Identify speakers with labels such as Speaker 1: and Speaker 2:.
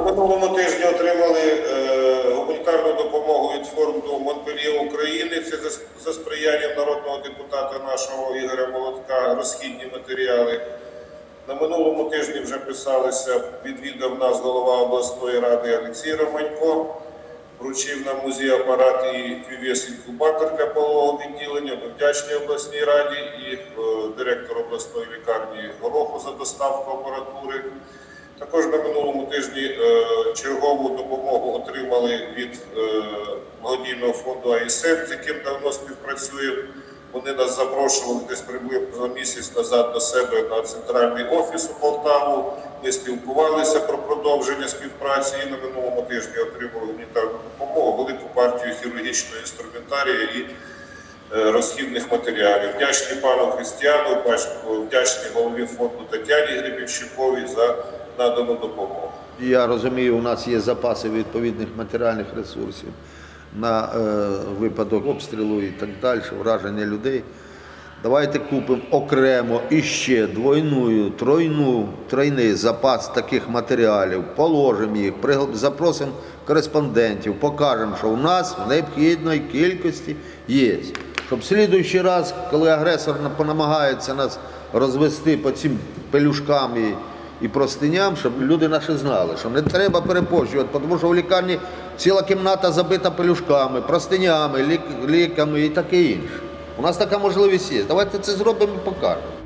Speaker 1: На минулому тижні отримали е, гуманітарну допомогу від фонду Монпельє України. Це за, за сприянням народного депутата нашого Ігоря Молотка розхідні матеріали. На минулому тижні вже писалися, відвідав нас голова обласної ради Олексій Романько, вручив нам музей апарат і QVS інкубатор для полового відділення. Ми вдячні обласній раді і е, директор обласної лікарні Гороху за доставку апаратури. Також на минулому тижні е, чергову допомогу отримали від е, благодійного фонду АІСЕП, з яким давно співпрацюємо. Вони нас запрошували десь приблизно місяць назад до себе на центральний офіс у Полтаву. Ми спілкувалися про продовження співпраці і на минулому тижні отримали гуманітарну допомогу, велику партію хірургічного інструментарія і е, розхідних матеріалів. Вдячні пану Християну, вдячні голові фонду Тетяні Гребінщиковій за надану допомогу.
Speaker 2: Я розумію, у нас є запаси відповідних матеріальних ресурсів на е, випадок обстрілу і так далі, враження людей. Давайте купимо окремо іще двойну, тройну, тройний запас таких матеріалів, положимо їх, запросимо кореспондентів, покажемо, що у нас в необхідної кількості є. Щоб в слідуючий раз, коли агресор на- намагається нас розвести по цим пелюшкам і, і простиням, щоб люди наші знали, що не треба перепощувати, тому що в лікарні ціла кімната забита пелюшками, простинями, лік, ліками і таке інше. У нас така можливість є. Давайте це зробимо і покажемо.